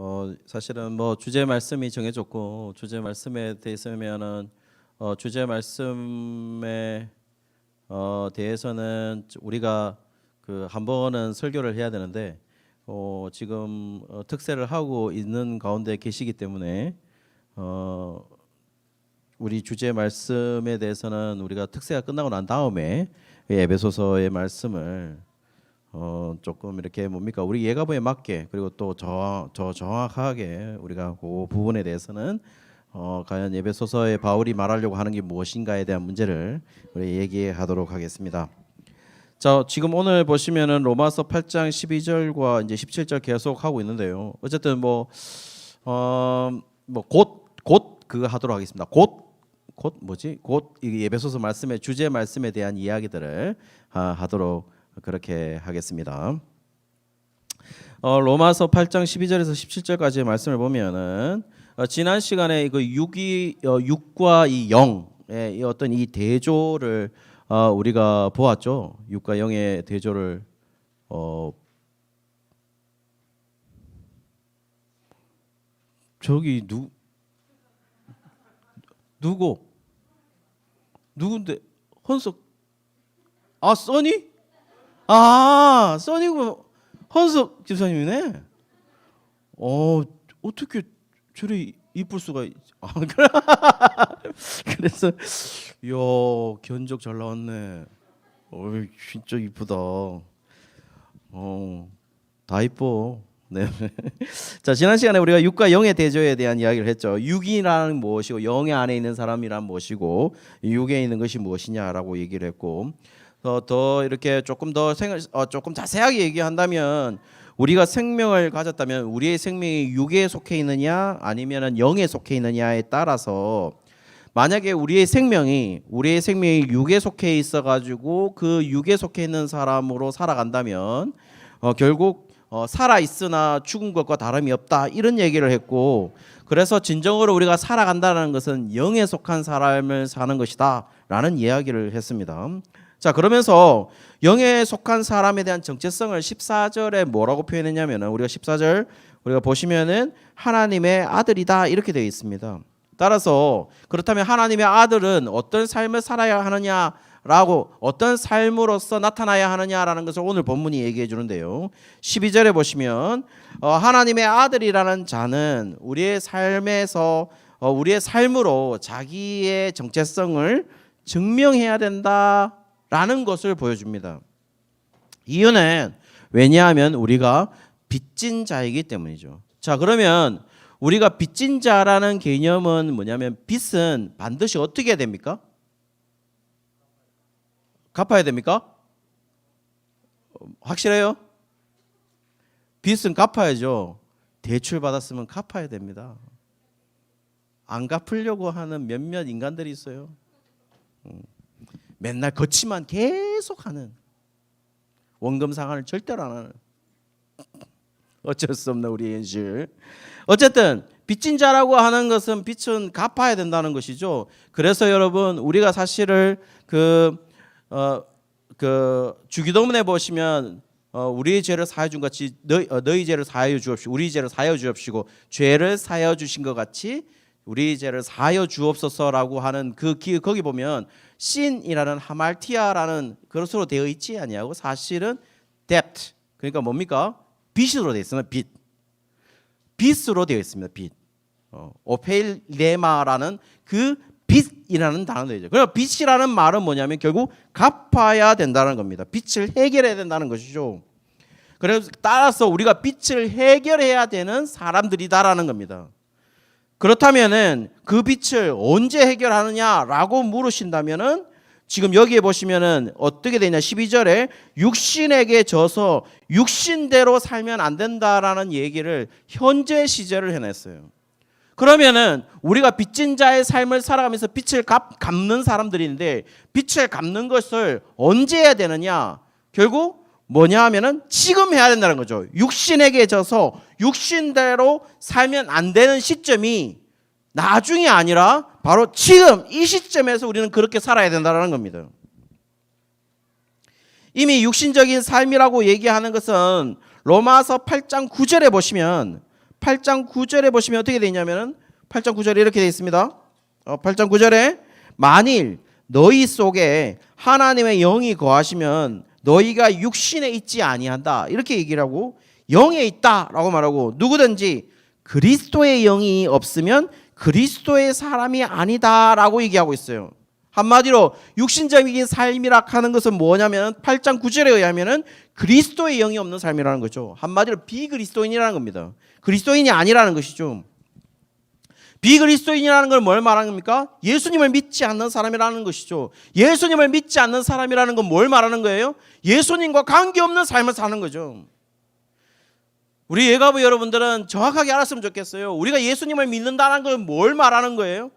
어, 사실은 뭐 주제 말씀이 정해졌고 주제 말씀에 대해서면은 어, 주제 말씀에 어, 대해서는 우리가 그 한 번은 설교를 해야 되는데 어, 지금 어, 특세를 하고 있는 가운데 계시기 때문에 어, 우리 주제 말씀에 대해서는 우리가 특세가 끝나고 난 다음에 이 에베소서의 말씀을 어 조금 이렇게 뭡니까 우리 예가보에 맞게 그리고 또저 저 정확하게 우리가 그 부분에 대해서는 어 과연 예배소서에 바울이 말하려고 하는 게 무엇인가에 대한 문제를 우리 얘기하도록 하겠습니다. 자 지금 오늘 보시면은 로마서 8장 12절과 이제 17절 계속 하고 있는데요. 어쨌든 뭐, 뭐어뭐곧곧 그거 하도록 하겠습니다. 곧곧 뭐지? 곧이 예배소서 말씀의 주제 말씀에 대한 이야기들을 아, 하도록 그렇게 하겠습니다. 어, 로마서 8장 12절에서 17절까지의 말씀을 보면은 어, 지난 시간에 그 6이 어, 6과 이 0의 이 어떤 이 대조를 어, 우리가 보았죠. 6과 0의 대조를 어, 저기 누 누구 누군데 헌석 아 써니 아 써니고 헌석 집사님이네 어 어떻게 저리 이쁠 수가 있... 아, 그래? 그래서 야 견적 잘 나왔네 어이 진짜 이쁘다 어 다 이뻐 네. 자 지난 시간에 우리가 6과 0의 대조에 대한 이야기를 했죠. 6이라는 무엇이고 0의 안에 있는 사람이란 무엇이고 6에 있는 것이 무엇이냐라고 얘기를 했고 더, 더 이렇게 조금 더 생, 어, 조금 자세하게 얘기한다면 우리가 생명을 가졌다면 우리의 생명이 6에 속해 있느냐 아니면은 0에 속해 있느냐에 따라서 만약에 우리의 생명이 우리의 생명이 6에 속해 있어 가지고 그 6에 속해 있는 사람으로 살아간다면 어, 결국 어, 살아 있으나 죽은 것과 다름이 없다 이런 얘기를 했고 그래서 진정으로 우리가 살아간다는 것은 영에 속한 삶을 사는 것이다라는 이야기를 했습니다. 자 그러면서 영에 속한 사람에 대한 정체성을 14절에 뭐라고 표현했냐면은 우리가 14절 우리가 보시면은 하나님의 아들이다 이렇게 되어 있습니다. 따라서 그렇다면 하나님의 아들은 어떤 삶을 살아야 하느냐 라고 어떤 삶으로서 나타나야 하느냐라는 것을 오늘 본문이 얘기해 주는데요. 12절에 보시면 어, 하나님의 아들이라는 자는 우리의 삶에서 어, 우리의 삶으로 자기의 정체성을 증명해야 된다 라는 것을 보여줍니다. 이유는 왜냐하면 우리가 빚진 자이기 때문이죠. 자, 그러면 우리가 빚진 자라는 개념은 뭐냐면 빚은 반드시 어떻게 해야 됩니까? 갚아야 됩니까? 확실해요? 빚은 갚아야죠. 대출 받았으면 갚아야 됩니다. 안 갚으려고 하는 몇몇 인간들이 있어요. 음. 맨날 거치만 계속하는 원금 상환을 절대로 안 하는 어쩔 수 없는 우리 현실. 어쨌든 빚진 자라고 하는 것은 빚은 갚아야 된다는 것이죠. 그래서 여러분 우리가 사실을 그 어, 그 주기도문에 보시면 어, 우리의 죄를 사하여 준 같이 너희, 어, 너희 죄를 사하여 주옵시고 우리 죄를 사하여 주옵시고 죄를 사하여 주신 것 같이 우리 죄를 사하여 주옵소서라고 하는 그 기, 거기 보면 신이라는 하말티아라는 그것으로 되어 있지 아니하고 사실은 debt 그러니까 뭡니까 빚으로 되어 있으면 빚 빚으로 되어 있습니다 빚 어, 오페일레마라는 그 빚이라는 단어죠. 그럼 빚이라는 말은 뭐냐면 결국 갚아야 된다는 겁니다. 빚을 해결해야 된다는 것이죠. 그래서 따라서 우리가 빚을 해결해야 되는 사람들이다라는 겁니다. 그렇다면은 그 빚을 언제 해결하느냐라고 물으신다면은 지금 여기에 보시면은 어떻게 되냐 12절에 육신에게 져서 육신대로 살면 안 된다라는 얘기를 현재 시제를 해냈어요. 그러면은 우리가 빚진 자의 삶을 살아가면서 빚을 갚, 갚는 사람들인데 빚을 갚는 것을 언제 해야 되느냐? 결국 뭐냐 하면은 지금 해야 된다는 거죠. 육신에게 져서 육신대로 살면 안 되는 시점이 나중이 아니라 바로 지금 이 시점에서 우리는 그렇게 살아야 된다는 겁니다. 이미 육신적인 삶이라고 얘기하는 것은 로마서 8장 9절에 보시면 8장 9절에 보시면 어떻게 되어 있냐면은 8장 9절에 이렇게 되어 있습니다. 어, 8장 9절에 만일 너희 속에 하나님의 영이 거하시면 너희가 육신에 있지 아니한다. 이렇게 얘기를 하고 영에 있다라고 말하고 누구든지 그리스도의 영이 없으면 그리스도의 사람이 아니다라고 얘기하고 있어요. 한마디로 육신적인 삶이라 하는 것은 뭐냐면 8장 9절에 의하면은 그리스도의 영이 없는 삶이라는 거죠. 한마디로 비그리스도인이라는 겁니다. 그리스도인이 아니라는 것이죠. 비그리스도인이라는 걸뭘 말하는 겁니까? 예수님을 믿지 않는 사람이라는 것이죠. 예수님을 믿지 않는 사람이라는 건 뭘 말하는 거예요? 예수님과 관계없는 삶을 사는 거죠. 우리 예가부 여러분들은 정확하게 알았으면 좋겠어요. 우리가 예수님을 믿는다는 걸뭘 말하는 거예요?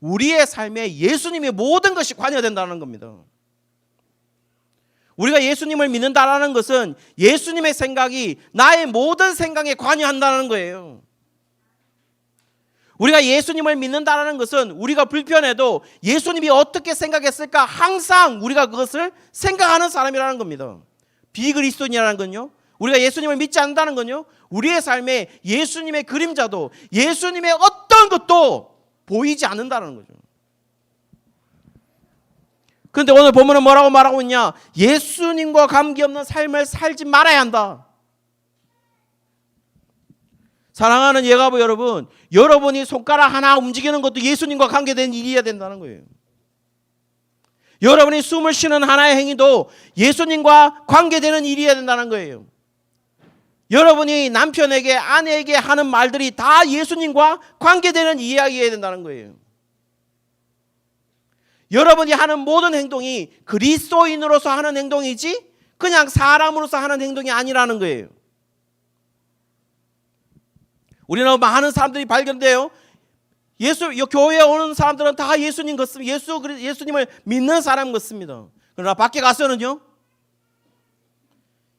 우리의 삶에 예수님의 모든 것이 관여된다는 겁니다. 우리가 예수님을 믿는다라는 것은 예수님의 생각이 나의 모든 생각에 관여한다는 거예요. 우리가 예수님을 믿는다라는 것은 우리가 불편해도 예수님이 어떻게 생각했을까 항상 우리가 그것을 생각하는 사람이라는 겁니다. 비그리스도인이라는 건요. 우리가 예수님을 믿지 않는다는 건요. 우리의 삶에 예수님의 그림자도 예수님의 어떤 것도 보이지 않는다는 거죠. 그런데 오늘 본문은 뭐라고 말하고 있냐? 예수님과 관계없는 삶을 살지 말아야 한다. 사랑하는 예가부 여러분, 여러분이 손가락 하나 움직이는 것도 예수님과 관계된 일이어야 된다는 거예요. 여러분이 숨을 쉬는 하나의 행위도 예수님과 관계되는 일이어야 된다는 거예요. 여러분이 남편에게 아내에게 하는 말들이 다 예수님과 관계되는 이야기여야 된다는 거예요. 여러분이 하는 모든 행동이 그리스도인으로서 하는 행동이지 그냥 사람으로서 하는 행동이 아니라는 거예요. 우리는 많은 사람들이 발견돼요. 예수 교회에 오는 사람들은 다 예수님 같습니다. 예수 예수님을 믿는 사람 같습니다. 그러나 밖에 가서는요.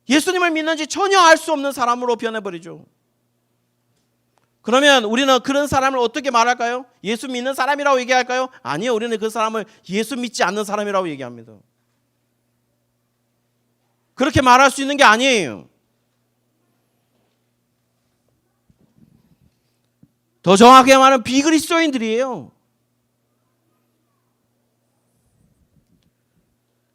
예수님을 믿는지 전혀 알 수 없는 사람으로 변해버리죠. 그러면 우리는 그런 사람을 어떻게 말할까요? 예수 믿는 사람이라고 얘기할까요? 아니요. 우리는 그 사람을 예수 믿지 않는 사람이라고 얘기합니다. 그렇게 말할 수 있는 게 아니에요. 더 정확하게 말하면 비그리스도인들이에요.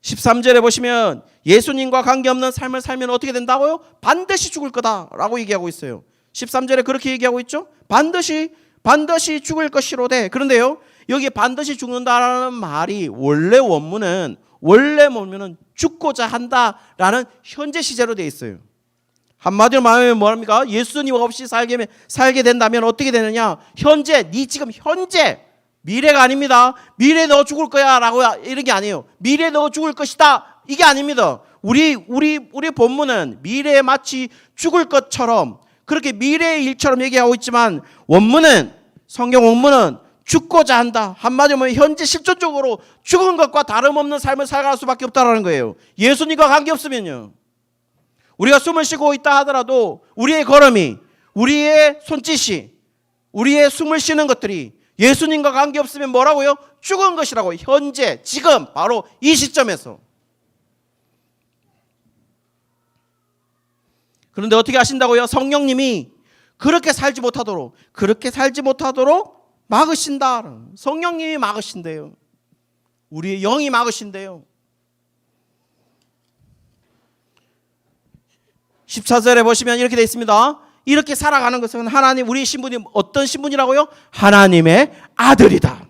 13절에 보시면 예수님과 관계없는 삶을 살면 어떻게 된다고요? 반드시 죽을 거다라고 얘기하고 있어요. 13절에 그렇게 얘기하고 있죠? 반드시 반드시 죽을 것이로되 그런데요. 여기 반드시 죽는다라는 말이 원래 원문은 원래 원문은 죽고자 한다라는 현재 시제로 되어 있어요. 한마디로 말하면 뭐합니까? 예수님 없이 살게 살게 된다면 어떻게 되느냐? 현재 네 지금 현재 미래가 아닙니다. 미래 너 죽을 거야 라고 이런 게 아니에요. 미래 너 죽을 것이다. 이게 아닙니다. 우리 우리 우리 본문은 미래에 마치 죽을 것처럼 그렇게 미래의 일처럼 얘기하고 있지만 원문은 성경 원문은 죽고자 한다. 한마디로 면 현재 실존적으로 죽은 것과 다름없는 삶을 살아갈 수밖에 없다라는 거예요. 예수님과 관계 없으면요. 우리가 숨을 쉬고 있다 하더라도 우리의 걸음이 우리의 손짓이 우리의 숨을 쉬는 것들이 예수님과 관계 없으면 뭐라고요? 죽은 것이라고 현재 지금 바로 이 시점에서 그런데 어떻게 하신다고요? 성령님이 그렇게 살지 못하도록 그렇게 살지 못하도록 막으신다. 성령님이 막으신대요. 우리의 영이 막으신대요. 14절에 보시면 이렇게 되어 있습니다. 이렇게 살아가는 것은 하나님 우리 신분이 어떤 신분이라고요? 하나님의 아들이다.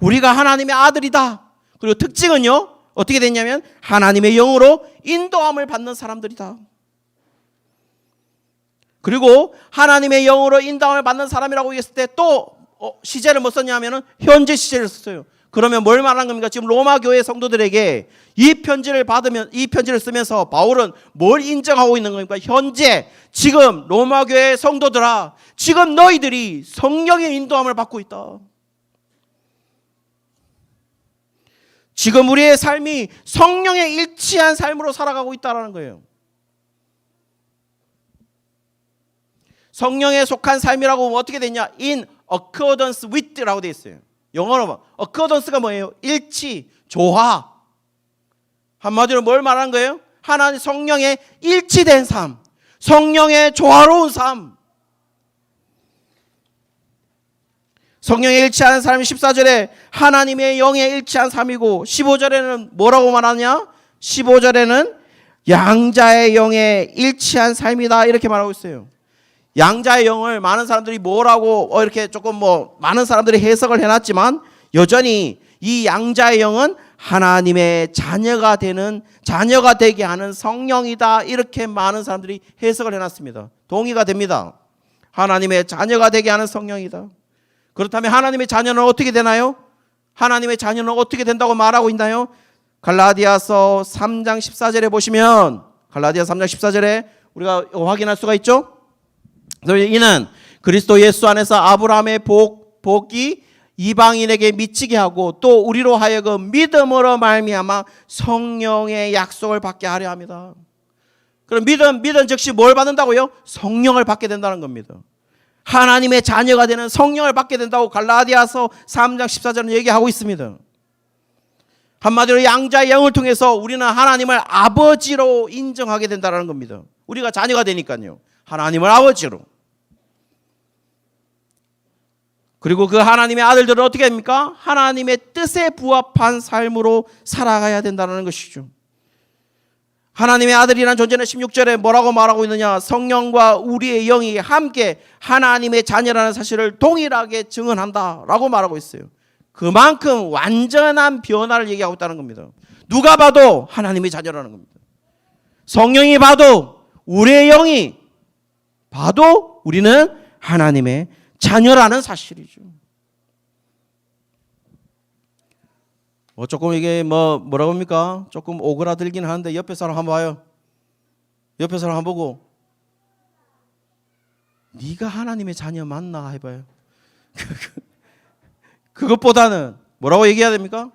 우리가 하나님의 아들이다. 그리고 특징은요. 어떻게 됐냐면 하나님의 영으로 인도함을 받는 사람들이다. 그리고 하나님의 영으로 인도함을 받는 사람이라고 했을 때또 어, 시제를 못 썼냐면은 현재 시제를 썼어요. 그러면 뭘 말하는 겁니까? 지금 로마 교회 성도들에게 이 편지를 받으면 이 편지를 쓰면서 바울은 뭘 인정하고 있는 겁니까? 현재 지금 로마 교회 성도들아 지금 너희들이 성령의 인도함을 받고 있다. 지금 우리의 삶이 성령에 일치한 삶으로 살아가고 있다라는 거예요. 성령에 속한 삶이라고 어떻게 되냐? in accordance with라고 되어 있어요. 영어로 뭐, 그 막 어커던스가 뭐예요? 일치, 조화. 한마디로 뭘 말한 거예요? 하나님 성령의 일치된 삶, 성령의 조화로운 삶. 성령의 일치하는 삶이 14절에 하나님의 영에 일치한 삶이고 15절에는 뭐라고 말하냐? 15절에는 양자의 영에 일치한 삶이다 이렇게 말하고 있어요. 양자의 영을 많은 사람들이 뭐라고 어, 이렇게 조금 뭐 많은 사람들이 해석을 해놨지만 여전히 이 양자의 영은 하나님의 자녀가 되는 자녀가 되게 하는 성령이다 이렇게 많은 사람들이 해석을 해놨습니다. 동의가 됩니다. 하나님의 자녀가 되게 하는 성령이다. 그렇다면 하나님의 자녀는 어떻게 되나요? 하나님의 자녀는 어떻게 된다고 말하고 있나요? 갈라디아서 3장 14절에 보시면 갈라디아 3장 14절에 우리가 확인할 수가 있죠? 이는 그리스도 예수 안에서 아브라함의 복 복이 이방인에게 미치게 하고 또 우리로 하여금 믿음으로 말미암아 성령의 약속을 받게 하려 합니다. 그럼 믿음 믿음 즉시 뭘 받는다고요? 성령을 받게 된다는 겁니다. 하나님의 자녀가 되는 성령을 받게 된다고 갈라디아서 3장 14절은 얘기하고 있습니다. 한마디로 양자의 영을 통해서 우리는 하나님을 아버지로 인정하게 된다는 겁니다. 우리가 자녀가 되니까요. 하나님을 아버지로. 그리고 그 하나님의 아들들은 어떻게 됩니까? 하나님의 뜻에 부합한 삶으로 살아가야 된다는 것이죠. 하나님의 아들이란 존재는 16절에 뭐라고 말하고 있느냐? 성령과 우리의 영이 함께 하나님의 자녀라는 사실을 동일하게 증언한다 라고 말하고 있어요. 그만큼 완전한 변화를 얘기하고 있다는 겁니다. 누가 봐도 하나님의 자녀라는 겁니다. 성령이 봐도 우리의 영이 봐도 우리는 하나님의 자녀라는 사실이죠. 뭐 조금 이게 뭐 뭐라고 합니까? 조금 오그라들긴 하는데 옆에 사람 한번 봐요. 옆에 사람 한번 보고 네가 하나님의 자녀 맞나 해봐요. 그것보다는 뭐라고 얘기해야 됩니까?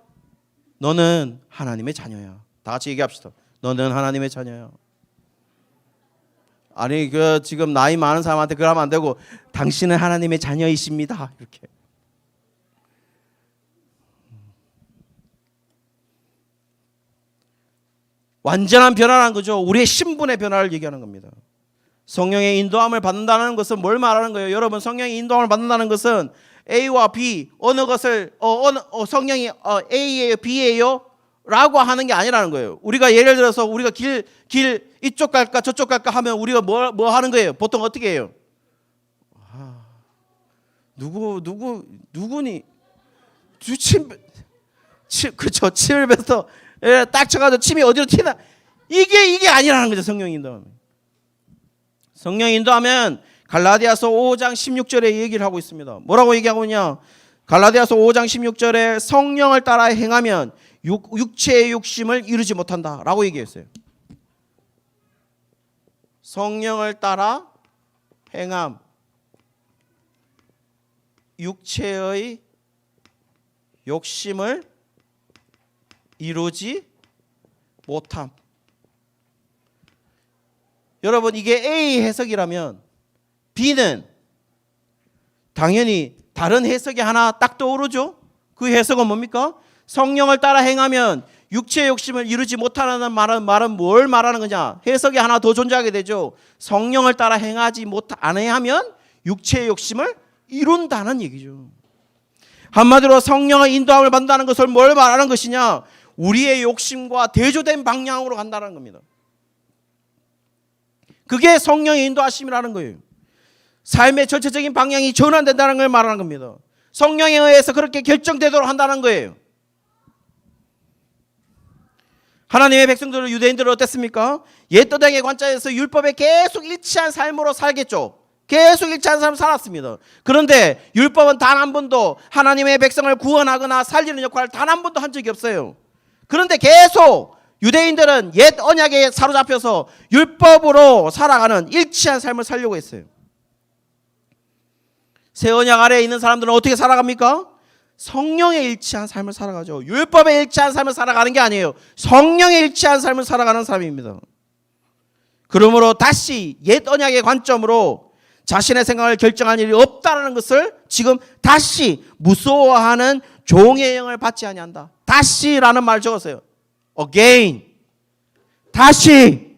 너는 하나님의 자녀야. 다 같이 얘기합시다. 너는 하나님의 자녀야. 아니 그 지금 나이 많은 사람한테 그러면 안 되고 당신은 하나님의 자녀이십니다. 이렇게. 완전한 변화라는 거죠. 우리의 신분의 변화를 얘기하는 겁니다. 성령의 인도함을 받는다는 것은 뭘 말하는 거예요? 여러분 성령의 인도함을 받는다는 것은 A와 B 어느 것을 어, 어느 어, 성령이 어, A예요, B예요? 라고 하는 게 아니라는 거예요. 우리가 예를 들어서 우리가 길, 길 이쪽 갈까 저쪽 갈까 하면 우리가 뭐, 뭐 하는 거예요? 보통 어떻게 해요? 아, 누구 누구 누구니? 주침 치, 그쵸 침을 뱉어 예, 딱 쳐가지고 침이 어디로 튀나 이게 이게 아니라는 거죠 성령 인도하면 성령 인도하면 갈라디아서 5장 16절에 얘기를 하고 있습니다. 뭐라고 얘기하고 있냐? 갈라디아서 5장 16절에 성령을 따라 행하면 육, 육체의 욕심을 이루지 못한다라고 얘기했어요. 성령을 따라 행함 육체의 욕심을 이루지 못함. 여러분 이게 A 해석이라면 B는 당연히 다른 해석이 하나 딱 떠오르죠. 그 해석은 뭡니까? 성령을 따라 행하면 육체의 욕심을 이루지 못하는 말은 말은 뭘 말하는 거냐? 해석이 하나 더 존재하게 되죠. 성령을 따라 행하지 못안 하면 육체의 욕심을 이룬다는 얘기죠. 한마디로 성령의 인도함을 받는다는 것을 뭘 말하는 것이냐? 우리의 욕심과 대조된 방향으로 간다는 겁니다. 그게 성령의 인도하심이라는 거예요. 삶의 전체적인 방향이 전환된다는 걸 말하는 겁니다. 성령에 의해서 그렇게 결정되도록 한다는 거예요. 하나님의 백성들은 유대인들은 어땠습니까? 옛 도당의 관점에서 율법에 계속 일치한 삶으로 살겠죠. 계속 일치한 삶을 살았습니다. 그런데 율법은 단 한 번도 하나님의 백성을 구원하거나 살리는 역할을 단 한 번도 한 적이 없어요. 그런데 계속 유대인들은 옛 언약에 사로잡혀서 율법으로 살아가는 일치한 삶을 살려고 했어요. 새 언약 아래에 있는 사람들은 어떻게 살아갑니까? 성령에 일치한 삶을 살아가죠. 율법에 일치한 삶을 살아가는 게 아니에요. 성령에 일치한 삶을 살아가는 사람입니다. 그러므로 다시 옛 언약의 관점으로 자신의 생각을 결정할 일이 없다는 것을 지금 다시 무서워하는 종의 영을 받지 아니한다. 다시라는 말 적었어요. Again. 다시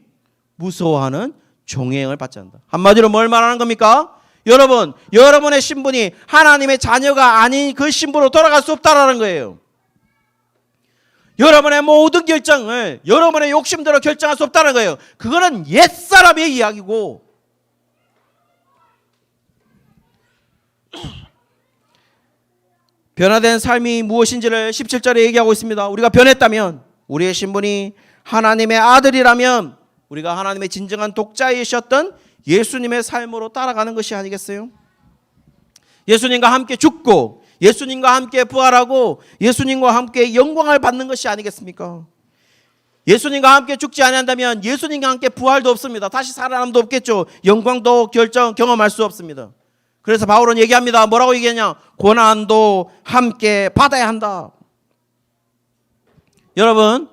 무서워하는 종의 영을 받지 않는다. 한마디로 뭘 말하는 겁니까? 여러분, 여러분의 신분이 하나님의 자녀가 아닌 그 신분으로 돌아갈 수 없다라는 거예요. 여러분의 모든 결정을 여러분의 욕심대로 결정할 수 없다는 거예요. 그거는 옛사람의 이야기고 변화된 삶이 무엇인지를 17절에 얘기하고 있습니다. 우리가 변했다면 우리의 신분이 하나님의 아들이라면 우리가 하나님의 진정한 독자이셨던 예수님의 삶으로 따라가는 것이 아니겠어요? 예수님과 함께 죽고 예수님과 함께 부활하고 예수님과 함께 영광을 받는 것이 아니겠습니까? 예수님과 함께 죽지 아니한다면 예수님과 함께 부활도 없습니다. 다시 살아남도 없겠죠. 영광도 결정 경험할 수 없습니다. 그래서 바울은 얘기합니다. 뭐라고 얘기하냐? 고난도 함께 받아야 한다. 여러분,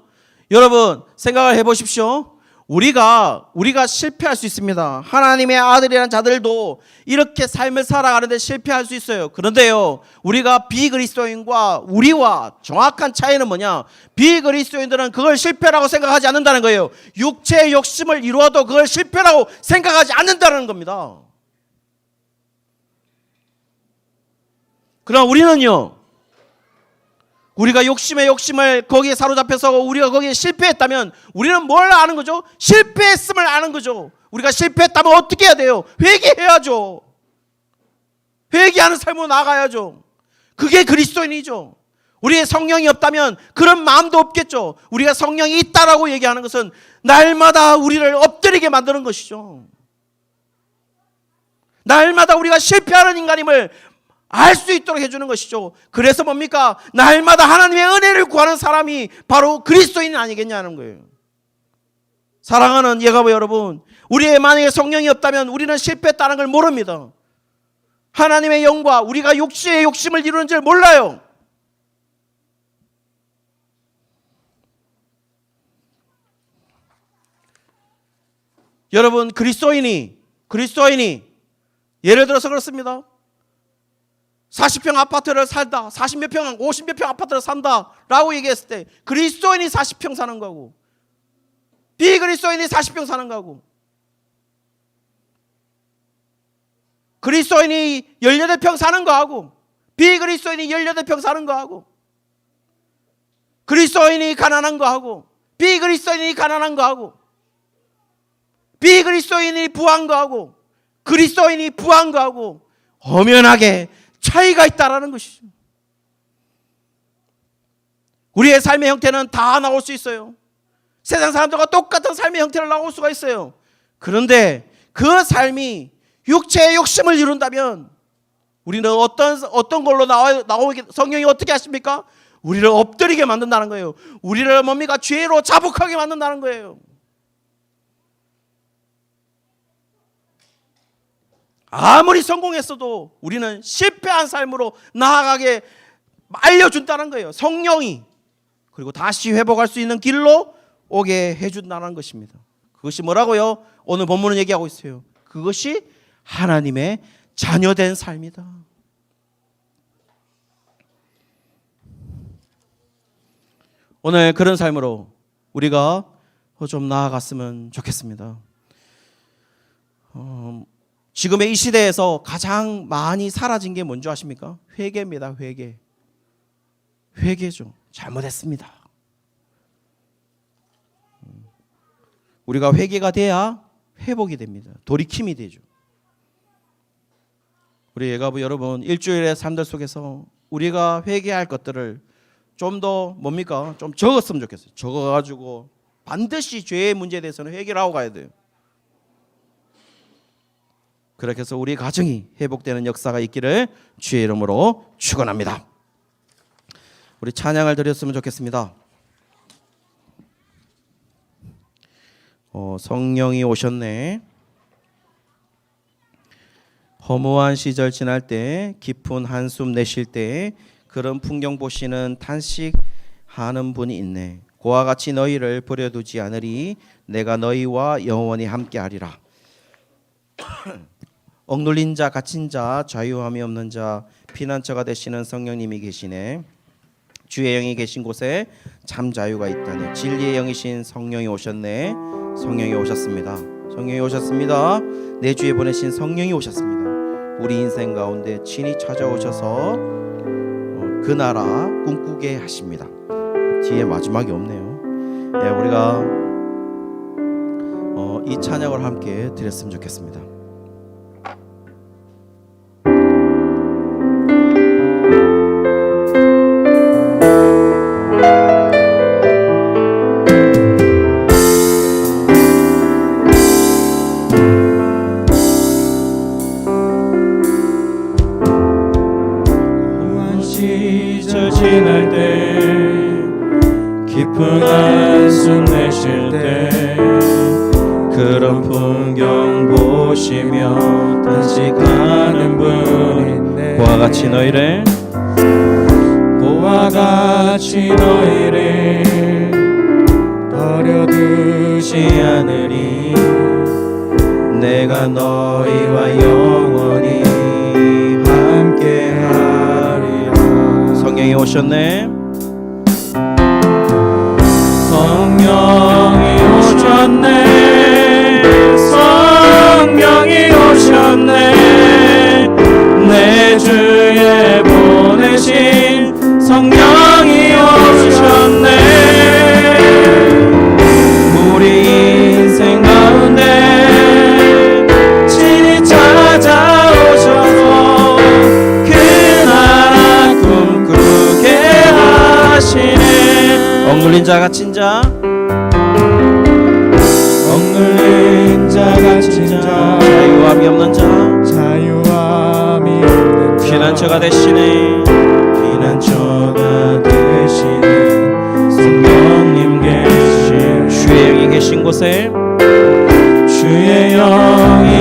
여러분 생각을 해 보십시오. 우리가 우리가 실패할 수 있습니다. 하나님의 아들이란 자들도 이렇게 삶을 살아가는데 실패할 수 있어요. 그런데요, 우리가 비그리스도인과 우리와 정확한 차이는 뭐냐? 비그리스도인들은 그걸 실패라고 생각하지 않는다는 거예요. 육체의 욕심을 이루어도 그걸 실패라고 생각하지 않는다는 겁니다. 그럼 우리는요. 우리가 욕심에 욕심을 거기에 사로잡혀서 우리가 거기에 실패했다면 우리는 뭘 아는 거죠? 실패했음을 아는 거죠. 우리가 실패했다면 어떻게 해야 돼요? 회개해야죠. 회개하는 삶으로 나가야죠. 그게 그리스도인이죠. 우리의 성령이 없다면 그런 마음도 없겠죠. 우리가 성령이 있다라고 얘기하는 것은 날마다 우리를 엎드리게 만드는 것이죠. 날마다 우리가 실패하는 인간임을 알 수 있도록 해주는 것이죠. 그래서 뭡니까? 날마다 하나님의 은혜를 구하는 사람이 바로 그리스도인 아니겠냐는 거예요. 사랑하는 예가부 여러분, 우리의 만약에 성령이 없다면 우리는 실패했다는 걸 모릅니다. 하나님의 영과 우리가 욕심의 욕심을 이루는 줄 몰라요. 여러분 그리스도인이 그리스도인이 예를 들어서 그렇습니다. 40평 아파트를 살다, 40몇 평, 50몇 평 아파트를 산다 라고 얘기했을 때 그리스도인이 40평 사는 거고 비그리스도인이 40평 사는 거고 그리스도인이 18평 사는 거하고 비그리스도인이 18평 사는 거하고 그리스도인이 가난한 거하고 비그리스도인이 가난한 거하고 비그리스도인이 부한 거하고 그리스도인이 부한 거하고 엄연하게 차이가 있다라는 것이죠. 우리의 삶의 형태는 다 나올 수 있어요. 세상 사람들과 똑같은 삶의 형태를 나올 수가 있어요. 그런데 그 삶이 육체의 욕심을 이룬다면 우리는 어떤 어떤 걸로 나와 나오게 성령이 어떻게 하십니까? 우리를 엎드리게 만든다는 거예요. 우리를 뭡니까? 죄로 자복하게 만든다는 거예요. 아무리 성공했어도 우리는 실패한 삶으로 나아가게 알려준다는 거예요. 성령이 그리고 다시 회복할 수 있는 길로 오게 해준다는 것입니다. 그것이 뭐라고요? 오늘 본문은 얘기하고 있어요. 그것이 하나님의 자녀된 삶이다. 오늘 그런 삶으로 우리가 좀 나아갔으면 좋겠습니다. 어, 지금의 이 시대에서 가장 많이 사라진 게 뭔지 아십니까? 회개입니다. 회개. 회개죠. 잘못했습니다. 음. 우리가 회개가 돼야 회복이 됩니다. 돌이킴이 되죠. 우리 예가부 여러분 일주일의 삶들 속에서 우리가 회개할 것들을 좀 더 뭡니까? 좀 적었으면 좋겠어요. 적어가지고 반드시 죄의 문제에 대해서는 회개를 하고 가야 돼요. 그렇게 해서 우리 가정이 회복되는 역사가 있기를 주의 이름으로 축원합니다. 우리 찬양을 드렸으면 좋겠습니다. 어, 성령이 오셨네. 허무한 시절 지날 때 깊은 한숨 내쉴 때 그런 풍경 보시는 탄식하는 분이 있네. 고와 같이 너희를 버려두지 않으리 내가 너희와 영원히 함께하리라. 억눌린 자, 갇힌 자, 자유함이 없는 자, 피난처가 되시는 성령님이 계시네. 주의 영이 계신 곳에 참 자유가 있다네. 진리의 영이신 성령이 오셨네. 성령이 오셨습니다. 성령이 오셨습니다. 내 주에 보내신 성령이 오셨습니다. 우리 인생 가운데 친히 찾아오셔서 어, 그 나라 꿈꾸게 하십니다. 뒤에 마지막이 없네요. 예, 우리가 어, 이 찬양을 함께 드렸으면 좋겠습니다. 그런 풍경 보시며 단식하는 분인데 그와 같이 너희를. 고와 같이 너희를 버려두지 않으리. 내가 너희와 영원히 함께하리라. 성령이 오셨네. 성령 주에 보내신 성령이 오셨네. 우리 인생 가운데 친히 찾아오셔서 그 나라 꿈꾸게 하시네. 엉글린 자 갇힌 자. 엉글린 자 없는 자. 자유함이 없는 자 피난처가 되시네. 피난처가 되시는 성령님 계신 주의 영이 계신 곳에 주의 영이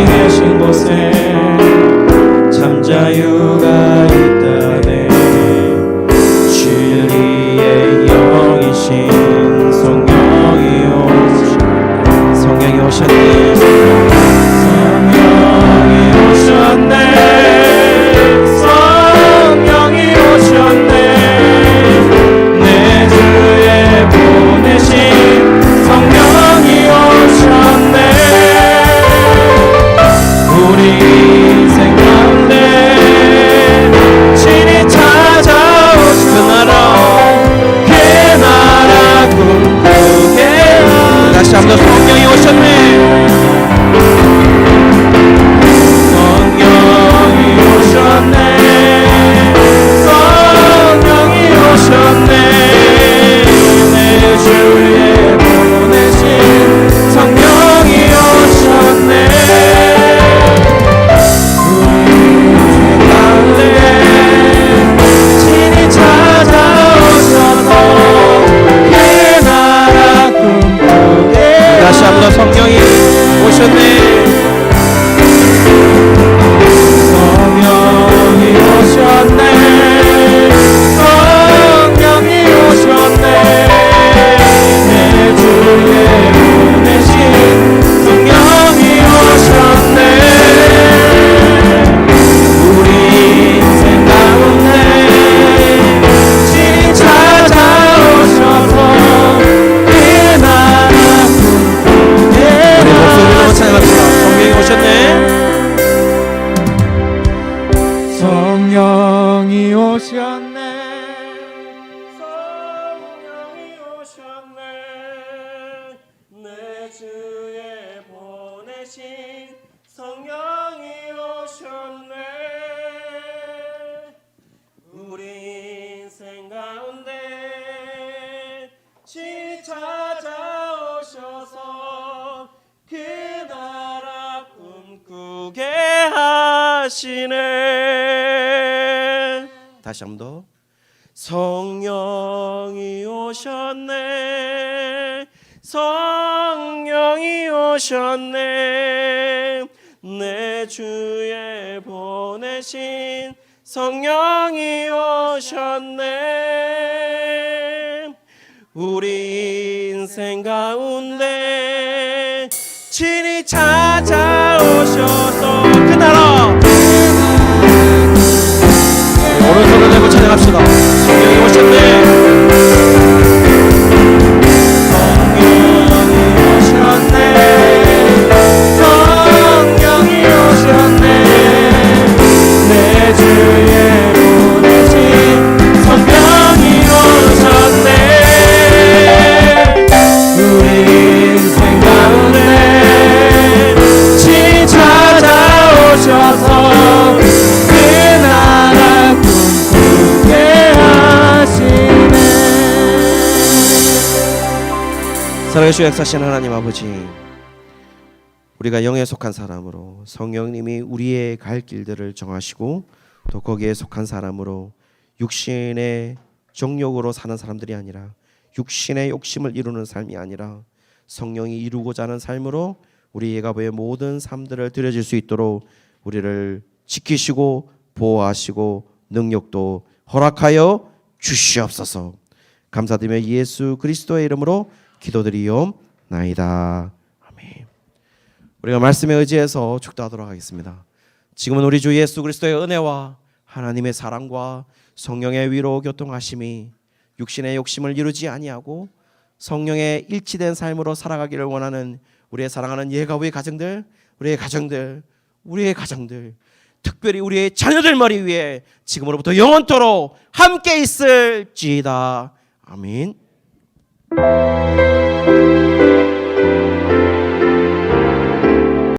하시네 다시 한 번 더. 성령이 오셨네. 성령이 오셨네. 내 주에 보내신 성령이 오셨네. 우리 인생 가운데 친히 찾아오셔서 찬양합시다. 살아계시고 역사하시는 하나님 아버지 우리가 영에 속한 사람으로 성령님이 우리의 갈 길들을 정하시고 또 거기에 속한 사람으로 육신의 정욕으로 사는 사람들이 아니라 육신의 욕심을 이루는 삶이 아니라 성령이 이루고자 하는 삶으로 우리 예가보의 모든 삶들을 드려질 수 있도록 우리를 지키시고 보호하시고 능력도 허락하여 주시옵소서. 감사드리며 예수 그리스도의 이름으로 기도드리옵나이다. 아멘. 우리가 말씀에 의지해서 축도하도록 하겠습니다. 지금은 우리 주 예수 그리스도의 은혜와 하나님의 사랑과 성령의 위로 교통하심이 육신의 욕심을 이루지 아니하고 성령의 일치된 삶으로 살아가기를 원하는 우리의 사랑하는 예가부의 가정들, 우리의 가정들, 우리의 가정들, 특별히 우리의 자녀들 머리 위에 지금으로부터 영원토록 함께 있을지이다. 아멘.